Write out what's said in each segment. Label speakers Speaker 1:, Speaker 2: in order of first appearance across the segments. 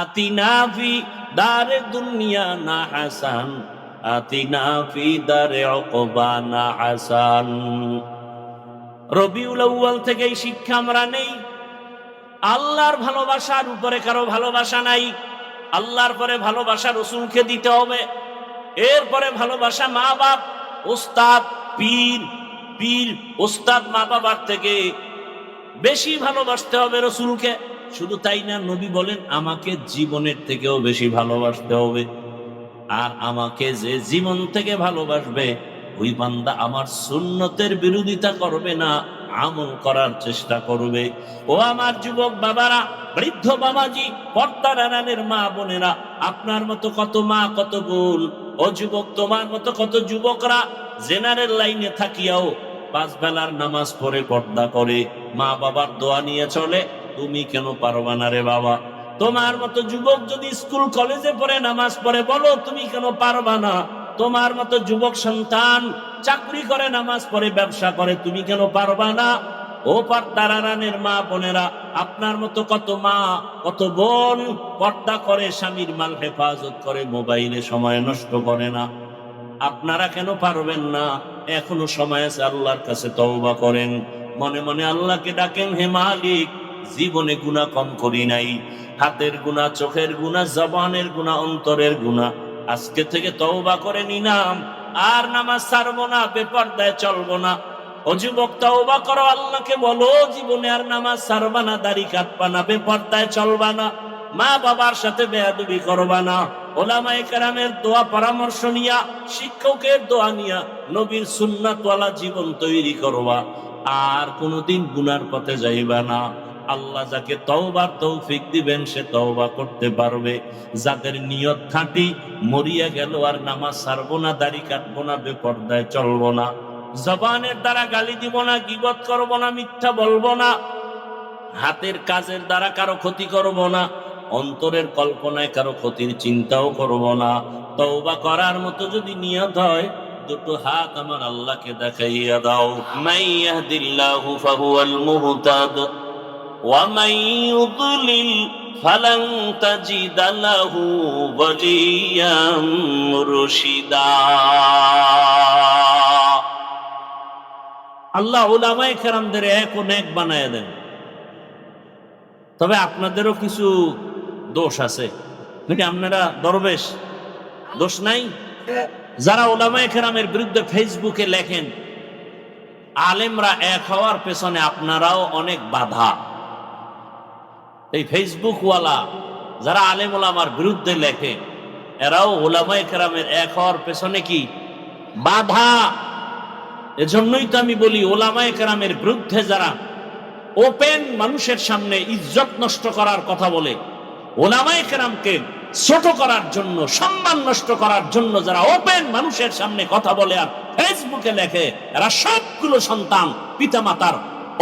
Speaker 1: আতিনা ফি দারে দুনিয়া না হাসান আতিনা ফি দারে অকবা না হাসান। রবিউল আউয়াল থেকে এই শিক্ষা আমরা নেই। আল্লাহর ভালোবাসার উপরে কারও ভালোবাসা নাই। আল্লাহর পরে ভালোবাসা রসুলকে দিতে হবে। এরপরে ভালোবাসা মা বাপ ওস্তাদ, পীর পীর, ওস্তাদ মা বাবার থেকে বেশি ভালোবাসতে হবে রসুলকে। শুধু তাই না, নবী বলেন, আমাকে জীবনের থেকেও বেশি ভালোবাসতে হবে। আর আমাকে যে জীবন থেকে ভালোবাসবে, ওই বান্দা আমার সুন্নতের বিরোধিতা করবে না, আমল করার চেষ্টা করবে। ও আমার যুবক বাবারা, বৃদ্ধ বাবাজি পর্দার আনানের মা বোনেরা, আপনার মতো কত মা, কত বোন। ও যুবক, তোমার মতো কত যুবকরা, জেনারেল লাইনে থাকিয়াও পাঁচ বেলার নামাজ পড়ে পর্দা করে মা বাবার দোয়া নিয়ে চলে তুমি কেন পারবা না রে বাবা? তোমার মতো যুবক যদি স্কুল, কলেজে পড়ে, নামাজ পড়ে, বলো তুমি কেন পারবা না? তোমার মতো যুবক সন্তান চাকরি করে, নামাজ পড়ে, ব্যবসা করে, তুমি কেন পারবা না? ও পর্দারানের মা বোনেরা, আপনার মতো কত মা, কত বোন পর্দা করে, স্বামীর মাল হেফাজত করে, মোবাইলে সময় নষ্ট করে না। আপনারা কেন পারবেন না? এখনও সময় আছে আল্লাহর কাছে তওবা করেন। মনে মনে আল্লাহকে ডাকেন, হে মালিক জীবনে গুণা কম করি নাই। হাতের গুণা চোখের গুণা জবানের গুণা অন্তরের গুণা আজকে থেকে তওবা করে নিলাম। আর নামাজ ছাড়বো না, বেপর্দায় চলবো না। ও যুবক, তওবা করো, আল্লাহকে বলো, জীবনে আর নামাজ ছাড়বা না, দাড়ি কাটবা না চলবা না। মা বাবার সাথে বেয়াদবি করবা না। ওলামায়ে কেরামের দোয়া, পরামর্শ নিয়া, শিক্ষকের দোয়া নিয়া, নবীর সুন্নাতওয়ালা জীবন তৈরি করবা। আর কোনোদিন গুনার পথে যাইবা না। আল্লাহ যাকে তওবার তৌফিক দিবেন, সে তওবা করতে পারবে। যাদের নিয়ত খাঁটি, মরিয়া গেল আর নামাজ ছাড়বো না, দাড়ি কাটবো না, বেপর্দায় চলবো না। জবানের দ্বারা গালি দিব না, গিবত করব না, মিথ্যা বলব না। হাতের কাজের দ্বারা কারও ক্ষতি করব না। অন্তরের কল্পনায় কারও ক্ষতির চিন্তাও করব না। তওবা করার মতো যদি নিয়ত হয়, দুটো হাত আমার আল্লাহকে দেখাইয়া দাও। মাই ইয়াহদিল্লাহু ফাহুয়াল মুহতাদ। মাই ইউদ্লিল ফালান তাজিদ লাহু ওয়ালিয়াম মুরশিদা আল্লাহ ওলামায়ে কেরামদের এক ও নেক বানায় দেন। তবে আপনাদেরও কিছু দোষ আছে। নাকি আপনারা দরবেশ, দোষ নাই? যারা ওলামায়ে কেরামের বিরুদ্ধে ফেসবুকে লেখেন, আলেমরা এক হওয়ার পেছনে আপনারাও অনেক বাধা। এই ফেসবুক ওয়ালা যারা আলেম ওলামার বিরুদ্ধে লেখে, এরাও ওলামায়ে কেরামের এক হওয়ার পেছনে কি? বাধা! এজন্যই তো আমি বলি ওলামায়ে কেরামের বিরুদ্ধে যারা ওপেন মানুষের সামনে ইজ্জত নষ্ট করার কথা বলে ওলামায়ে কেরামকে ছোট করার জন্য, সম্মান নষ্ট করার জন্য যারা ওপেন মানুষের সামনে কথা বলে আর ফেসবুকে লেখে, এরা সবগুলো সন্তান, পিতামাতার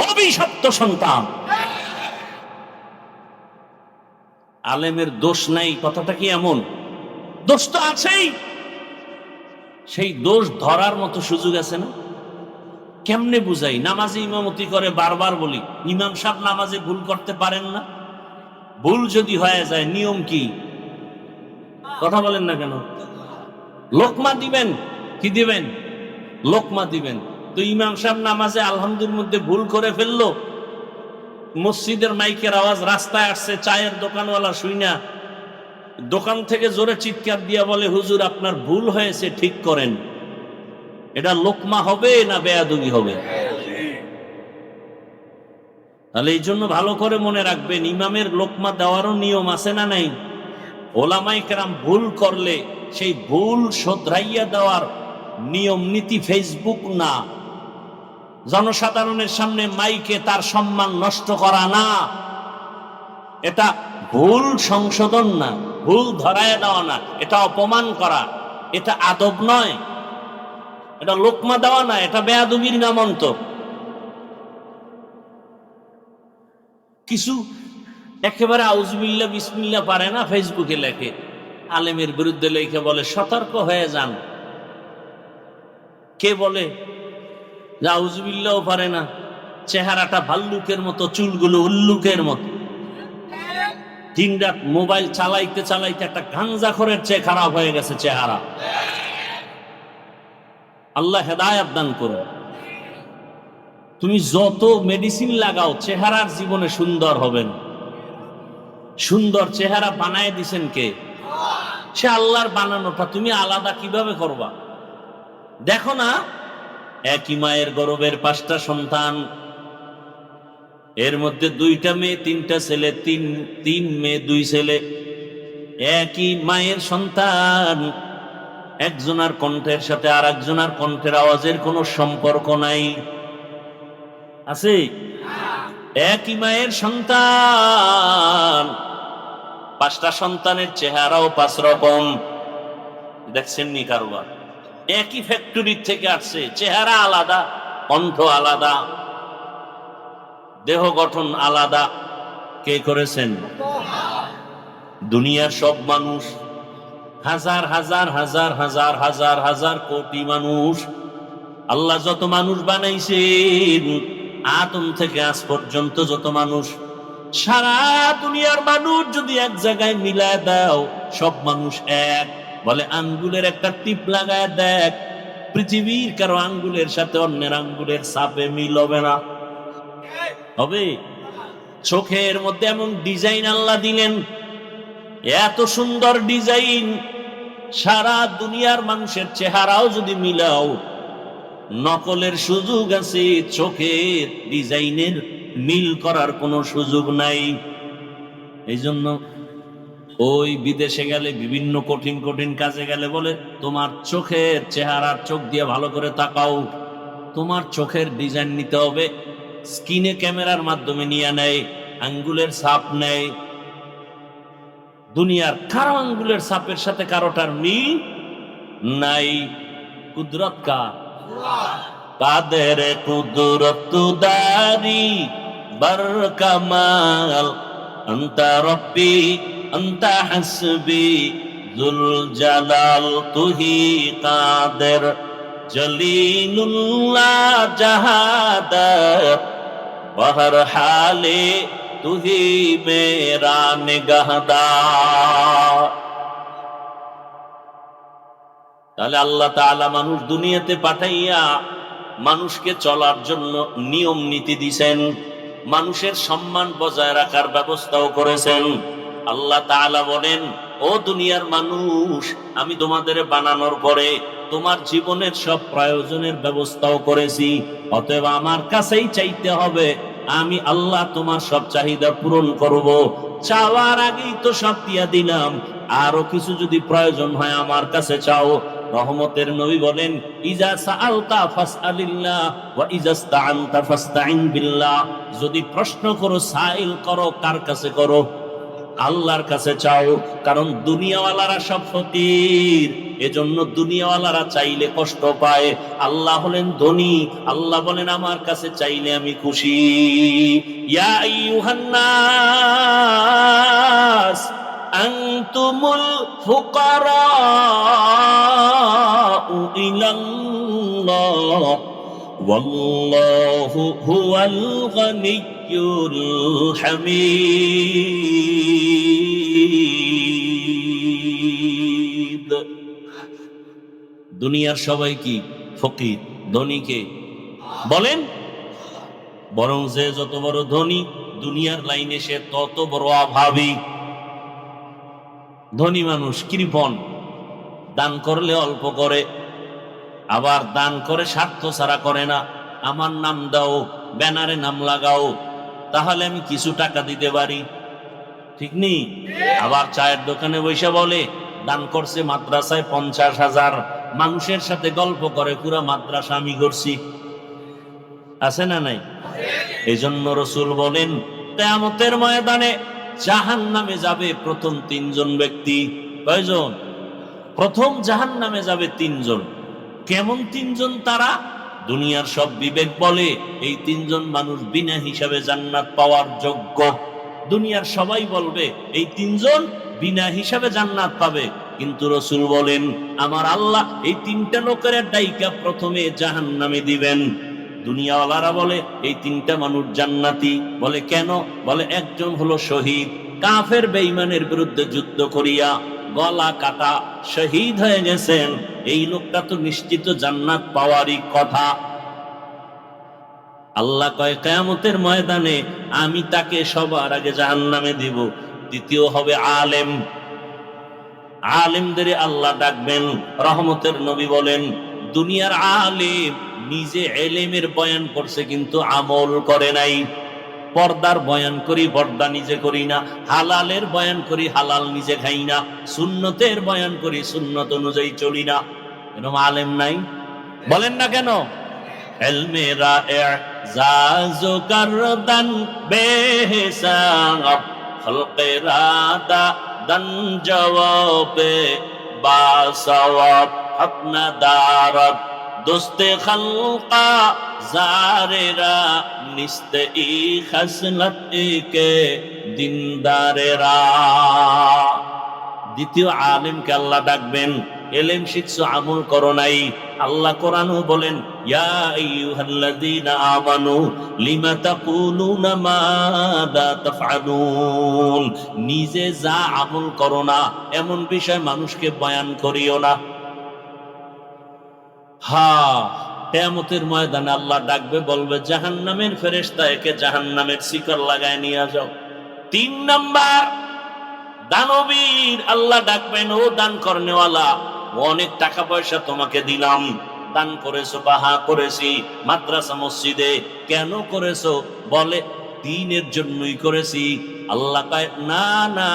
Speaker 1: অভিশপ্ত সন্তান। আলেমের দোষ নাই, কথাটা কি এমন? দোষ তো আছেই। সেই দোষ ধরার মতো সুযোগ আছে না? কেমনে বুঝাই? নামাজে ইমামতি করে বারবার বলি, ইমাম সাহেব নামাজে ভুল করতে পারেন না? ভুল যদি হয়ে যায়, নিয়ম কি? কথা বলেন না কেন? লোকমা দিবেন, কি দিবেন? লোকমা দিবেন। তো ইমাম সাহেব নামাজে আলহামদুর মধ্যে ভুল করে ফেলল মসজিদের মাইকের আওয়াজ, রাস্তায় আসছে চায়ের দোকানওয়ালা শুই না দোকান থেকে জোরে চিৎকার দিয়া বলে, হুজুর, আপনার ভুল হয়েছে, ঠিক করেন। এটা লোকমা হবে না বেয়াদবি হবে? তাহলে এই জন্য ভালো করে মনে রাখবেন, ইমামের লোকমা দেওয়ারও নিয়ম আছে না নাই? ওলামাই কেরাম ভুল করলে, সেই ভুল শোধরাইয়া দেওয়ার নিয়ম নীতি ফেসবুক না। জনসাধারণের সামনে মাইকে তার সম্মান নষ্ট করা না। এটা ভুল সংশোধন না, ভুল ধরায় দেওয়া না, এটা অপমান করা, এটা আদব নয়। এটা লোকমা দেওয়া না, এটা বেয়াদবির নামন্ত কিছু একেবারে আউজবিল্লা বিসমিল্লা পারে না, ফেসবুকে লেখে। আলেমের বিরুদ্ধে লেখে বলে, সতর্ক হয়ে যান। কে বলে? যে আউজবিল্লাও পারে না। চেহারাটা ভাল্লুকের মতো, চুলগুলো উল্লুকের মতো। দিন রাত মোবাইল চালাইতে চালাইতে একটা গাঞ্জাখরের চেয়ে খারাপ হয়ে গেছে চেহারা। আল্লাহ হেদায়াত দান করুন তুমি যত মেডিসিন লাগাও, চেহারার জীবনে সুন্দর হবেন। সুন্দর চেহারা বানায় দিছেন কে? সে আল্লাহর বানানোটা তুমি আলাদা কীভাবে করবা? দেখো না একই মায়ের গর্বের পাঁচটা সন্তান। এর মধ্যে দুইটা মেয়ে, তিনটা ছেলে, তিন তিন মেয়ে, দুই ছেলে। একই মায়ের সন্তান। একজনার কণ্ঠের সাথে আর একজনার কণ্ঠের আওয়াজের কোনো সম্পর্ক নাই। আছে? একই মায়ের সন্তান। পাঁচটা সন্তানের চেহারাও পাঁচ রকম। দেখছেন নি কারবার? একই ফ্যাক্টরির থেকে আসছে। চেহারা আলাদা, কণ্ঠ আলাদা, দেহ গঠন আলাদা। কে করেছেন? দুনিয়ার সব মানুষ, হাজার হাজার হাজার হাজার হাজার হাজার কোটি মানুষ। আল্লাহ যত মানুষ বানাইছেন, আতম থেকে আজ পর্যন্ত যত মানুষ। সারা দুনিয়ার মানুষ যদি এক জায়গায় মিলায় দাও, সব মানুষ এক। বলে, আঙ্গুলের একটা টিপ লাগায় দেখ, পৃথিবীর কারও আঙ্গুলের সাথে অন্যের আঙ্গুলের সাপে মিল হবে না। হবে? চোখের মধ্যে এমন ডিজাইন আল্লাহ দিলেন, এত সুন্দর ডিজাইন, সারা দুনিয়ার মানুষের চেহারাও যদি মিলাও, নকলের সুযোগ আছে, চোখের ডিজাইনের মিল করার কোনো সুযোগ নাই। এই জন্য ওই বিদেশে গেলে, বিভিন্ন কঠিন কঠিন কাজে গেলে বলে, তোমার চোখের চেহারার চোখ দিয়ে ভালো করে তাকাও। তোমার চোখের ডিজাইন নিতে হবে। স্কিনে ক্যামেরার মাধ্যমে নিয়ে নেয়, আঙ্গুলের সাপ নেয়। দুনিয়ার কারও আঙ্গুলের সাপের সাথে কারোটার মিল নাই। কুদরত কা কাদের কুদরত দারি বর কামাল আন্তা রব্বি আন্তা হাসবি জুল জালাল তুহি কাদের জলিলুল্লাহ জাহাদাত বহর হালে তুহি মেরা নিগাহদার তাহলে আল্লাহ তাআলা মানুষ দুনিয়াতে পাঠাইয়া মানুষকে চলার জন্য নিয়ম নীতি দিছেন, মানুষের সম্মান বজায় রাখার ব্যবস্থাও করেছেন। আল্লাহ তাআলা বলেন, ও দুনিয়ার মানুষ, আমি তোমাদের বানানোর পরে তোমার জীবনের সব প্রয়োজনের ব্যবস্থাও করেছি। অতএব আমার কাছেই চাইতে হবে, আমি আল্লাহ তোমার সব চাহিদা পূরণ করব। চাওয়ার আগেই তো সব দিয়া দিলাম। আরও কিছু যদি প্রয়োজন হয় আমার কাছে চাও। রহমতের নবী বলেন, ইজা সাআলতা ফাসআলিল্লাহ ওয়া ইজাস্তাআনতা ফাস্তাইন বিল্লাহ। যদি প্রশ্ন করো, সাইল করো, কার কাছে করো? আল্লাহর কাছে চাও, কারণ দুনিয়াওয়ালারা সব ফকির। এজন্য দুনিয়াওয়ালারা চাইলে কষ্ট পায়। আল্লাহ হলেন ধনী, আল্লাহ বলেন, আমার কাছে চাইলে আমি খুশি। ইয়া আইয়ুহান নাস আনতুমুল ফুকারাউ ইলাল্লাহ। والله هو الغني الحميد দুনিয়ার সবাই কি ফকির ধনীকে বলেন বরং যে যত বড় ধনী দুনিয়ার লাইনে সে তত বড় অভাবী ধনী মানুষ কৃপণ দান করলে অল্প করে আবার দান করে স্বার্থ ছাড়া করে না। আমার নাম দাও ব্যানারে নাম লাগাও তাহলে আমি কিছু টাকা দিতে পারি। ঠিক নেই আবার চায়ের দোকানে বসে বলে দান করছে মাদ্রাসায় পঞ্চাশ হাজার। মানুষের সাথে গল্প করে পুরা মাদ্রাসা আমি করছি আছে না নাই? এই জন্য রসুল বলেন তেমতের ময়দানে জাহান নামে যাবে প্রথম তিনজন ব্যক্তি। কয়জন? প্রথম জাহান নামে যাবে তিনজন। কেমন তিনজন তারা? দুনিয়ার সব বিবেক বলে, এই তিনজন মানুষ বিনা হিসাবে জান্নাত পাওয়ার যোগ্য। দুনিয়ার সবাই বলবে, এই তিনজন বিনা হিসাবে জান্নাত পাবে। কিন্তু রসুল বলেন, আমার আল্লাহ এই তিনটা লোকের ডাইকা প্রথমে জাহান নামে দিবেন। দুনিয়াওয়ালারা বলে, এই তিনটা মানুষ জান্নাতি। বলে, কেন? বলে, একজন হলো শহীদ। কাফের বেঈমানের বিরুদ্ধে যুদ্ধ করিয়া গলা কাটা শহীদ হয়ে গেছেন, এই লোকটা তো নিশ্চিত জান্নাত পাওয়ারই কথা। আল্লাহ কয়, কেয়ামতের ময়দানে আমি তাকে সবার আগে জাহান্নামে দিব, দ্বিতীয় হবে আলেম। আলেমদের আল্লাহ ডাকবেন, রহমতের নবী বলেন, দুনিয়ার আলেম নিজে এলেমের বয়ান করছে, কিন্তু আমল করে নাই। পর্দার বয়ান করি পর্দা নিজে করি না। হালালের বয়ান করি, হালাল নিজে খাই না। সুন্নতের বয়ান করি, সুন্নত অনুযায়ী চলি না। এরকম আলেম নাই? বলেন না কেন? এলমেরা জাজো করদান বেহসাব খলকে রাদা দন জবাবে বাসওয়াব আপনা দারত। দোস্তে খলকা জারেরা, নিস্তে ই খসলত কে দিনদারেরা। দ্বিতীয় আলেমকে আল্লাহ ডাকবেন, এলেম শিখছো, আমল করো নাই। আল্লাহ কোরআনও বলেন, ইয়া আইয়ুহাল্লাযীনা আমানু, লিমা তাকুলুনা মা তাফআলুন। নিজে যা আমল করো না, এমন বিষয় মানুষকে বয়ান করিও না। হা, কেয়ামতের ময়দানে আল্লাহ ডাকবে, বলবে, জাহান্নামের ফেরেশতা একে জাহান্নামের শিকল লাগায় নিয়ে যাও। তিন নাম্বার, দানবীর, আল্লাহ ডাকবেন, ও দান করনেওয়ালা, অনেক টাকা পয়সা তোমাকে দিলাম। দান করেছ, বাহা করেছি, মাদ্রাসা, মসজিদে। কেন করেছ? বলে, দিনের জন্যই করেছি। আল্লাহ কয়, না না,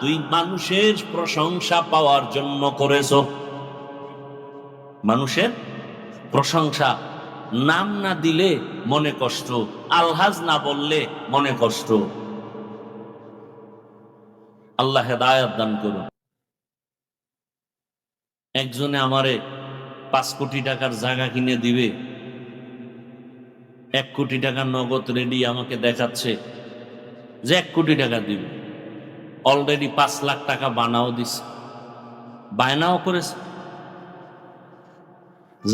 Speaker 1: তুই মানুষের প্রশংসা পাওয়ার জন্য করেছ। মানুষের প্রশংসা। নাম না দিলে মনে কষ্ট, আলহাজ না বললে মনে কষ্ট। আল্লাহ হেদায়াত দান করুন। একজনে আমারে পাঁচ কোটি টাকার জায়গা কিনে দিবে, এক কোটি টাকা নগদ রেডি আমাকে দেখাচ্ছে যে এক কোটি টাকা দিবে। অলরেডি পাঁচ লাখ টাকা বানাও দিছে, বায়নাও করেছে।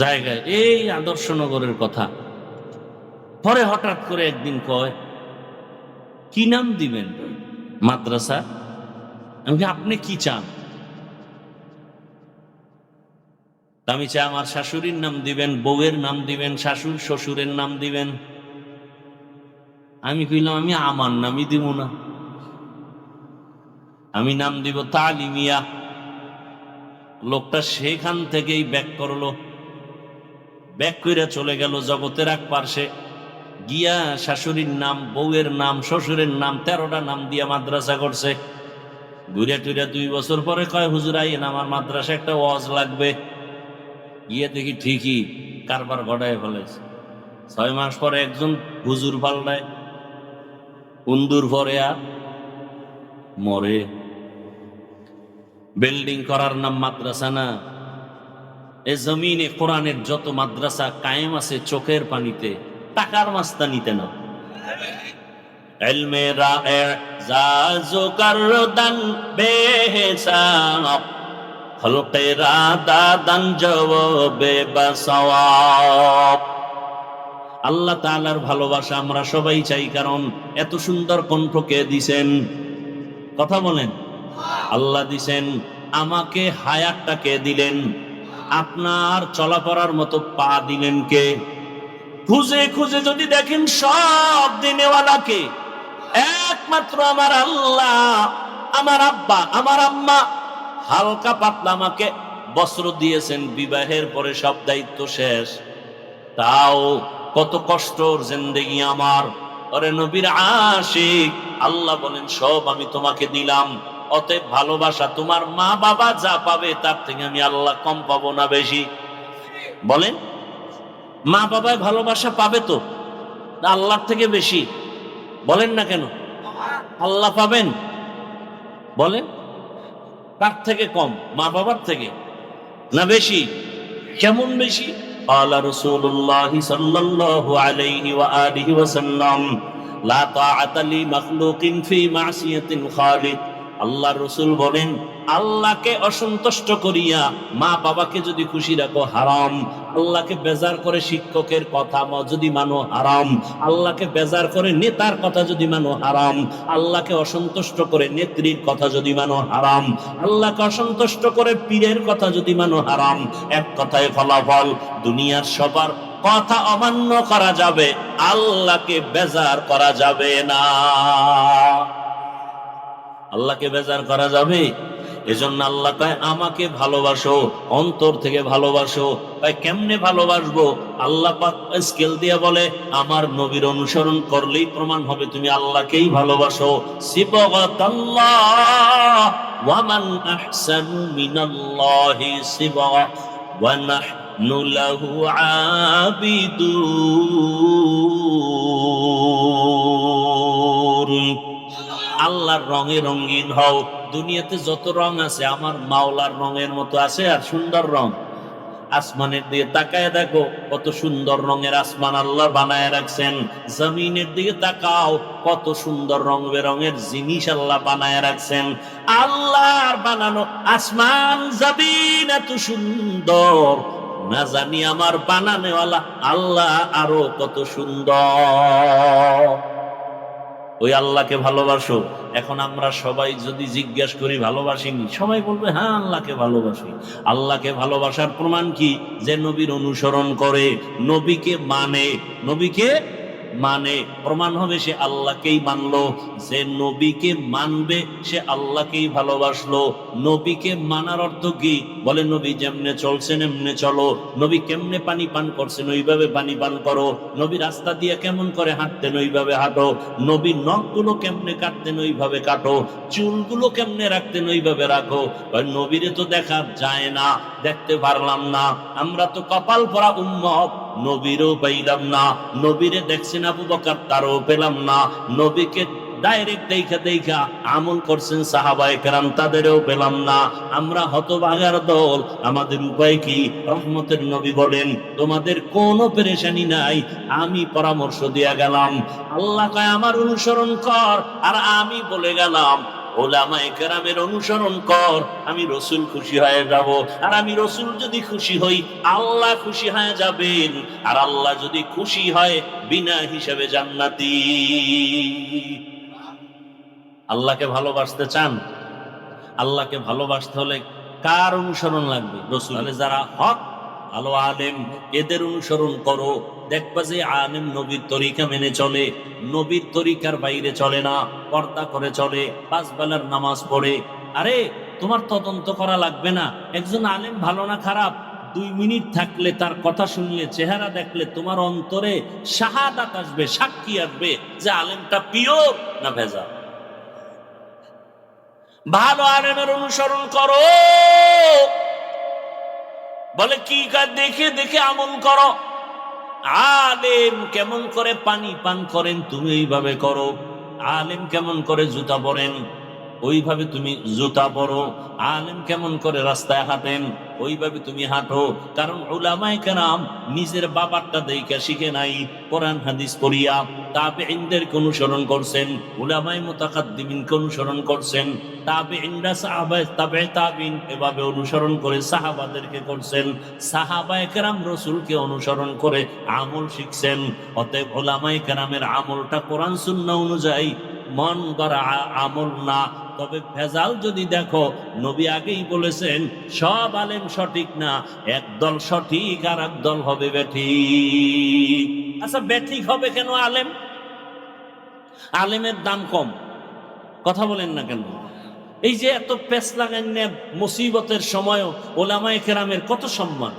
Speaker 1: জায়গায়, এই আদর্শনগরের কথা। পরে হঠাৎ করে একদিন কয়, কি নাম দিবেন? মাদ্রাসা। আপনি কি চান? আমি চাই, আমার শাশুড়ির নাম দিবেন, বউয়ের নাম দিবেন, শাশুড় শ্বশুরের নাম দিবেন। আমি কইলাম, আমি আমার নামই দিব না। আমি নাম দিব তালিমিয়া। লোকটা সেখান থেকেই ব্যাক করল। ব্যাক কইরা চলে গেল জগতের এক পার্শ্বে। গিয়া শাশুড়ির নাম, বউয়ের নাম, শ্বশুরের নাম, তেরোটা নাম দিয়া মাদ্রাসা করছে। ঘুরে টুরে দুই বছর পরে কয়, হুজুর আইন আমার মাদ্রাসা একটা ওয়াজ লাগবে। গিয়ে দেখি ঠিকই কারবার ঘটায় ফেলেছে। ছয় মাস পরে একজন হুজুর পাল্টায়। উন্দুর পরে আর মরে। বিল্ডিং করার নাম মাদ্রাসা না। এ জমিনে কোরআনের যত মাদ্রাসা কায়েম আছে চোখের পানিতে টাকার মাস্তানিতে না علم رائع زازو کردن بے حساب خلق را دادن جواب بسواب আল্লাহ তাআলার ভালোবাসা আমরা সবাই চাই কারণ এত সুন্দর কণ্ঠ কে দিছেন কথা বলেন আল্লাহ দিছেন আমাকে হায়াতটা কে দিলেন আপনার চলাফেরার মতো পা দিলেন কে? খুঁজে খুঁজে যদি দেখেন সব দিনেওয়ালাকে, একমাত্র আমার আল্লাহ, আমার আব্বা, আমার আম্মা, হালকা পাতলা আমাকে বস্ত্র দিয়েছেন, বিবাহের পরে সব দায়িত্ব শেষ। তাও কত কষ্টর জিন্দেগি আমার। ওরে নবীর আশিক, আল্লাহ বলেন, সব আমি তোমাকে দিলাম। অতএব ভালোবাসা তোমার মা বাবা যা পাবে, তার থেকে আমি আল্লাহ কম পাবো না বেশি। বলেন? মা বাবায় ভালোবাসা পাবে তো? আল্লাহর থেকে বেশি? বলেন না কেন? আল্লাহ পাবেন? বলেন? তার থেকে কম? মা বাবার থেকে? না বেশি? কেমন বেশি? আল্লাহ রসুল্লাহ সাল্লাল্লাহু আলাইহি ওয়া আলিহি ওয়াসাল্লাম লা তাআতা লি মাখলুকিন ফি মাসিয়াতিল খালিক আল্লাহ রসুল বলেন, আল্লাহকে অসন্তুষ্ট করিয়া মা বাবাকে যদি খুশি রাখো, হারাম। আল্লাহকে বেজার করে শিক্ষকের কথা যদি মানো, হারাম। আল্লাহকে বেজার করে নেতার কথা যদি মানো, হারাম। আল্লাহকে অসন্তুষ্ট করে নেত্রীর কথা যদি মানো, হারাম। আল্লাহকে অসন্তুষ্ট করে পীরের কথা যদি মানো, হারাম। এক কথায় ফলাফল, দুনিয়ার সবার কথা অমান্য করা যাবে, আল্লাহকে বেজার করা যাবে না। আল্লাহকে বেজার করা যাবে? এজন্য আল্লাহ কয়, আমাকে ভালোবাসো, অন্তর থেকে ভালোবাসো। তাই কেমনে ভালোবাসবো? আল্লাহ স্কেল দিয়ে বলে, আমার নবীর অনুসরণ করলেই প্রমাণ হবে তুমি আল্লাহকেই ভালোবাসো। ওয়ামান আল্লাহর রঙে রঙিন হও। দুনিয়াতে যত রং আছে, আমার মাওলার রঙের মতো আছে আর সুন্দর রং। আসমানের দিকে তাকায় দেখো, কত সুন্দর রঙের আসমান আল্লাহ বানায় রাখছেন। জমিনের দিকে তাকাও, কত সুন্দর রং বেরঙের জিনিস আল্লাহ বানায় রাখছেন। আল্লাহর বানানো আসমান জমিন এত সুন্দর। না জানি আমার বানানেওয়ালা আল্লাহ আরও কত সুন্দর। ওই আল্লাহকে ভালোবাসো। এখন আমরা সবাই যদি জিজ্ঞেস করি ভালোবাসিনি সবাই বলবে হ্যাঁ আল্লাহকে ভালোবাসি। আল্লাহকে ভালোবাসার প্রমাণ কি? যে নবীর অনুসরণ করে, নবীকে মানে নবীকে মানে প্রমাণ হবে সে আল্লাহকেই মানলো, যে নবীকে মানবে, সে আল্লাহকেই ভালোবাসলো। নবীকে মানার অর্থ কি? বলে, নবী যেমনে চলছেন এমনে চলো। নবী কেমনে পানি পান করছেন ওইভাবে পানি পান করো। নবী রাস্তা দিয়ে কেমন করে হাঁটতেন, ওইভাবে হাঁটো। নবী নখগুলো কেমনে কাটতেন, ওইভাবে কাটো। চুলগুলো কেমনে রাখতেন, ওইভাবে রাখো। নবীরে তো দেখা যায় না, দেখতে পারলাম না। আমরা তো কপাল পরা উম্মত। নবীরও পাইলাম না, নবীরে দেখছেন আবু বকর, তারও পেলাম না। নবীকে ডাইরেক্ট দেখা দেখা আমল করছেন সাহাবায়ে কেরাম তাদেরও পেলাম না। আমরা হতভাগার দল, আমাদের উপায় কি? রহমতের নবী বলেন, তোমাদের কোনো পেরেশানি নাই, আমি পরামর্শ দিয়া গেলাম। আল্লাহ কয়, আমার অনুসরণ কর, আর আমি বলে গেলাম ওলামায়ে কেরামের অনুসরণ কর, আমি রসুল খুশি হয়ে যাব। আর আমি রসুল যদি খুশি হই, আল্লাহ খুশি হয়ে যাবেন। আর আল্লাহ যদি খুশি হয়, বিনা হিসেবে জান্নাতি। আল্লাহকে ভালোবাসতে চান? আল্লাহকে ভালোবাসতে হলে কার অনুসরণ লাগবে? রসুল যারা হক ভালো আলেম, এদের অনুসরণ করো। দেখবা যে আলেম নবীর তরিকা মেনে চলে, নবীর তরিকার বাইরে চলে না, পর্দা করে চলে পাঁচ বেলার নামাজ পড়ে। আরে, তোমার তদন্ত করা লাগবে না। একজন আলেম ভালো না খারাপ? দুই মিনিট থাকলে তার কথা শুনলে, চেহারা দেখলে তোমার অন্তরে শাহাদাত আসবে, সাক্ষী আসবে যে আলেমটা পিওর না ভেজা ভালো আলেমের অনুসরণ করো। বলে, কি কাজ দেখে দেখে আমল করো। আলেম কেমন করে পানি পান করেন, তুমি এইভাবে করো। আলেম কেমন করে জুতা পরেন। ওইভাবে তুমি জুতা পরো, আলেম কেমন করে রাস্তায় হাঁটেন, ওইভাবে তুমি হাঁটো। কারণ ওলামায় কেরাম নিজের বাবারটা দেখা শিখে নাই, কোরআন, হাদিস পড়িয়া তাবে ইন্দেরকে অনুসরণ করছেন উলামাই মোতাকাদ্দিমিনকে অনুসরণ করছেন তাবে ইন্ডা সাহাবায় তাবে তাবিন এভাবে অনুসরণ করে সাহাবাদেরকে করছেন, সাহাবায়ে কেরাম রসুলকে অনুসরণ করে আমল শিখছেন। অতএব ওলামাই কেরামের আমলটা কোরআন শূন্য অনুযায়ী মন গড়া আমল না। তবে ভেজাল যদি দেখো, নবী আগেই বলেছেন, সব আলেম সঠিক না, একদল সঠিক আর একদল হবে বেঠিক আচ্ছা বেঠিক হবে কেন আলেম? আলেমের দাম কম। কথা বলেন না কেন? এই যে এত পেস লাগান মুসিবতের সময়ও ওলামায়ে কেরামের কত সম্মান?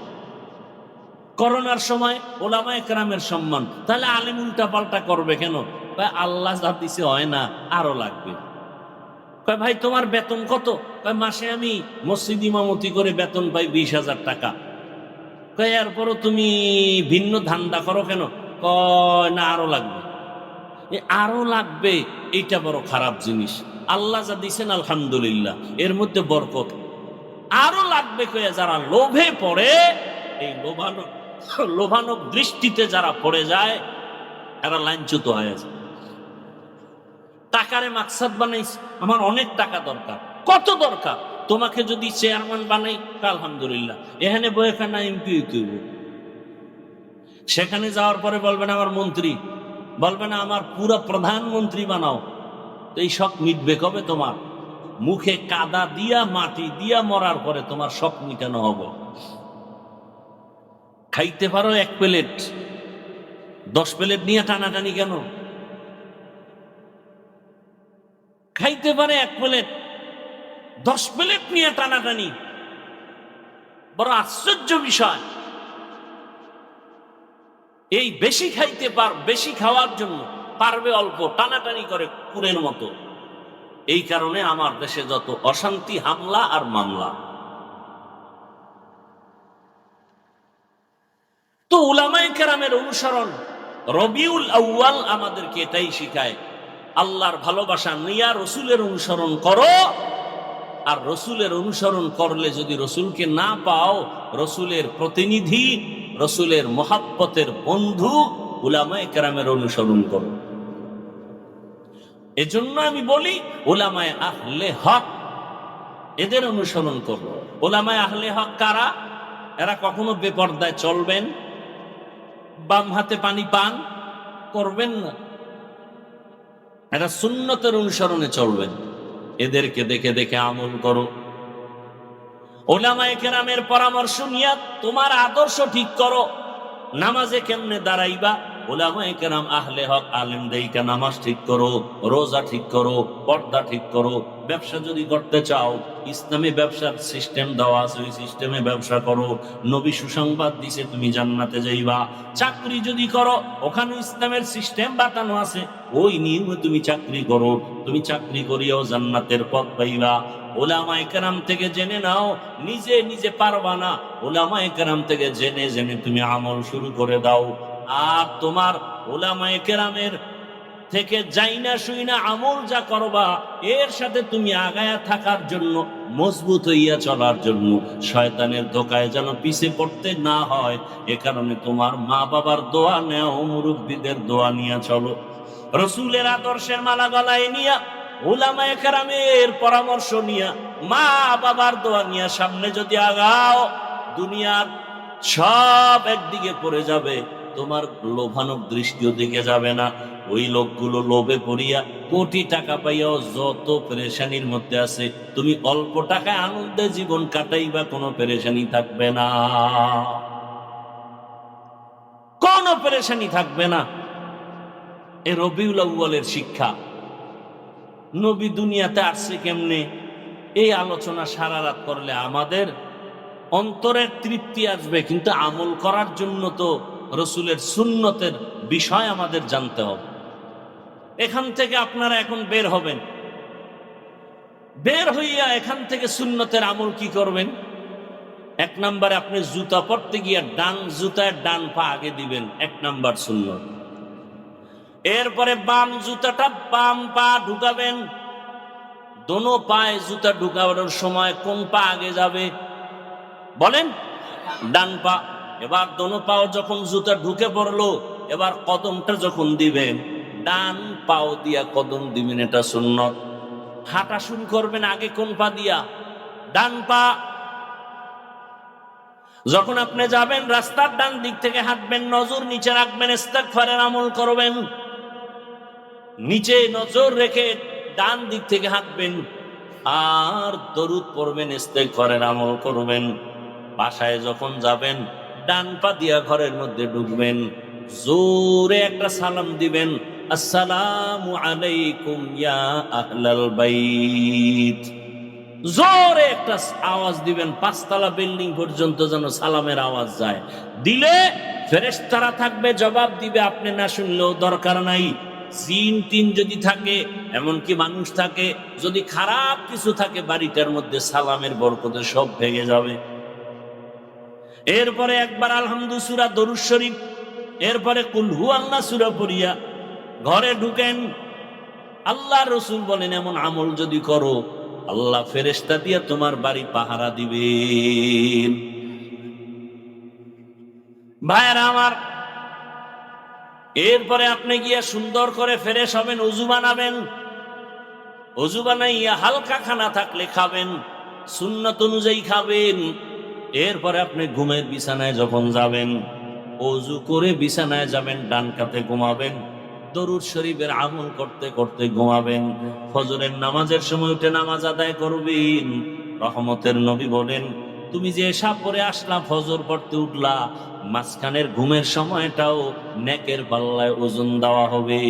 Speaker 1: করোনার সময় ওলামায়ে কেরামের সম্মান। তাহলে আলেম উল্টা পাল্টা করবে কেন? কয়, আল্লাহ যা দিছে, হয় না, আরও লাগবে। কয়, ভাই, তোমার বেতন কত? কয়, মাসে আমি মসজিদ ইমামতি করে বেতন পাই বিশ হাজার টাকা। কয়, এরপরও তুমি ভিন্ন ধান্দা করো কেন? কয়, না, আরও লাগবে। আরও লাগবে, এইটা বড় খারাপ জিনিস। আল্লাহ যা দিছেন, আলহামদুলিল্লাহ, এর মধ্যে বরকত। আরও লাগবে, কয়ে, যারা লোভে পড়ে, এই লোভানক লোভানক দৃষ্টিতে যারা পড়ে যায়, এরা লাইনচ্যুত হয়ে যায়। টাকারে মাকসাদ বানাইস আমার অনেক টাকা দরকার। কত দরকার? তোমাকে যদি চেয়ারম্যান বানাই, আলহামদুলিল্লাহ। এখানে বয়ে না এমপি হইতেইব সেখানে যাওয়ার পরে বলবেন, আমার মন্ত্রী বলবে না আমার পুরো প্রধানমন্ত্রী বানাও। তো এই শখ মিটবে কবে তোমার? মুখে কাদা দিয়া, মাটি দিয়া মরার পরে তোমার শখ মিটানো হবে। খাইতে পারো এক প্লেট। দশ প্লেট নিয়ে টানাটানি কেন? খাইতে পারে এক প্লেট, দশ প্লেট নিয়ে টানাটানি। বড় আশ্চর্য বিষয়। এই বেশি খাইতে পার, বেশি খাওয়ার জন্য পারবে অল্প, টানাটানি করে কুরের মতো। এই কারণে আমার দেশে যত অশান্তি, হামলা আর মামলা। তো উলামাই কেরামের অনুসরণ রবিউল আউয়াল আমাদেরকে এটাই শিখায়। আল্লাহর ভালোবাসা নিয়া রসুলের অনুসরণ করো। আর রসুলের অনুসরণ করলে যদি রসুলকে না পাও, রসুলের প্রতিনিধি, রসুলের মহাব্বতের বন্ধু উলামায় কেরামের অনুসরণ করো। এজন্য আমি বলি ওলামায় আহলে হক এদের অনুসরণ করো। ওলামায় আহলে হক কারা? এরা কখনো বেপর্দায় চলবেন, বাম হাতে পানি পান করবেন না। এরা সুন্নতের অনুসরণে চলবেন। এদেরকে দেখে দেখে আমল করো। ওলামায় কেরামের পরামর্শ নিয়া তোমার আদর্শ ঠিক করো। নামাজে কেমনে দাঁড়াইবা? ওলামায় কেরাম আহলে হক আলেম দেইকা নামাজ ঠিক করো, রোজা ঠিক করো, পর্দা ঠিক করো ব্যবসা যদি করতে চাও, ইসলামী ব্যবসার সিস্টেম দেওয়া আছে, ওই সিস্টেমে ব্যবসা করো। নবী সুসংবাদ দিছে, তুমি জান্নাতে যাইবা। চাকরি যদি করো ওখানে ইসলামের সিস্টেম বাতানো আছে। ওই নিয়মে তুমি চাকরি করো। তুমি চাকরি করিয়াও জান্নাতের পথ পাইবা। ওলামায় কেরাম থেকে জেনে নাও, নিজে নিজে পারবা না। ওলামায় কেরাম থেকে জেনে জেনে তুমি আমল শুরু করে দাও। আর তোমার ওলামায় থেকে যাই না শুই না আমল যা করবা, এর সাথে তুমি আগায়া থাকার জন্য, মজবুত হইয়া চলার জন্য, শয়তানের ধোকায় যেন পিছে পড়তে না হয়, এ কারণে তোমার মা বাবার দোয়া নেও, মুরব্বীদের দোয়া নিয়ে চলো। রসুলের আদর্শের মালা গলায় নিয়া ওলামায় কেরামের পরামর্শ নিয়া মা বাবার দোয়া নিয়া সামনে যদি আগাও, দুনিয়ার সব একদিকে পড়ে যাবে, তোমার লোভানক দৃষ্টিও দিকে যাবে না। ওই লোকগুলো লোভে পড়িয়া কোটি টাকা পাইয়াও যত পেরেশানির মধ্যে আছে, তুমি অল্প টাকায় আনন্দে জীবন কাটাইবা, কোনো পেরেশানি থাকবে না। কোনো পেরেশানি থাকবে না। এ রবিউল আউ্বালের শিক্ষা। নবী দুনিয়াতে আসছে কেমনে? এই আলোচনা সারা রাত করলে আমাদের অন্তরের তৃপ্তি আসবে, কিন্তু আমল করার জন্য তো রসুলের সুন্নতের বিষয় আমাদের জানতে হবে। এখান থেকে আপনারা এখন বের হবেন। বের হইয়া এখান থেকে সুন্নতের আমল কি করবেন? এক নম্বরে আপনি জুতা পরতে গিয়া ডান জুতায় ডান পা আগে দিবেন, এক নাম্বার সুন্নত। এরপরে বাম জুতাটা বাম পা ঢুকাবেন। দোনো পায়ে জুতা ঢুকানোর সময় কোন পা আগে যাবে? বলেন, ডান পা। এবার দোনো পাও যখন জুতা ঢুকে পড়ল, এবার কদমটা যখন দিবেন ডান পাও দিয়া কদম দিবেন এটা সুন্নত হাঁটা শুরু করবেন আগে কোন পা দিয়া? ডান পা। যখন আপনি যাবেন, রাস্তার ডান দিক থেকে হাঁটবেন, নজর নিচে রাখবেন, ইস্তেগফারের আমল করবেন। নিচে নজর রেখে ডান দিক থেকে হাঁটবেন। আর দরুদ পড়বেন, ইস্তেগফারের আমল করবেন। বাসায় যখন যাবেন, ডান পা দিয়া ঘরের মধ্যে ঢুকবেন। জোরে একটা সালাম দিবেন। আসসালামু আলাইকুম ইয়া আহলাল বাইত। জোরে একটা আওয়াজ দিবেন, পাঁচতলা বিল্ডিং পর্যন্ত যেন সালামের আওয়াজ যায়। দিলে ফেরেশতারা থাকবে, জবাব দিবে, আপনি না শুনলেও দরকার নাই। জিন টিন যদি থাকে, এমনকি মানুষ থাকে, যদি খারাপ কিছু থাকে, বাড়িটার মধ্যে সালামের বরকতে সব ভেঙে যাবে। এরপরে একবার আলহামদু সুরা দরুদ শরীফ, এরপরে কুলহু আল্লাহ সুরা পড়িয়া ঘরে ঢুকেন। আল্লাহ রসুল বলেন, এমন আমল যদি করো, আল্লাহ ফেরেস্তা দিয়ে তোমার বাড়ি পাহারা দিবেন। ভাইয়েরা আমার, এরপরে আপনি গিয়ে সুন্দর করে ফেরেশ হবেন, উজু বানাবেন। অজু বানাইয়া হালকা খানা থাকলে খাবেন, সুন্নত অনুযায়ী খাবেন। এরপরে আপনি ঘুমের বিছানায় যখন যাবেন অজু করে বিছানায় যাবেন, ডান কাতে ঘুমাবেন। দরুদ শরীফের আমল করতে করতে ঘুমাবেন। ফজরের নামাজের সময় উঠে নামাজ আদায় করবেন। রহমতের নবী বলেন, তুমি যে সাপ পরে আসলা, ফজর পড়তে উঠলা, মাঝখানের ঘুমের সময়টাও নেকের পাল্লায় ওজন দেওয়া হবে।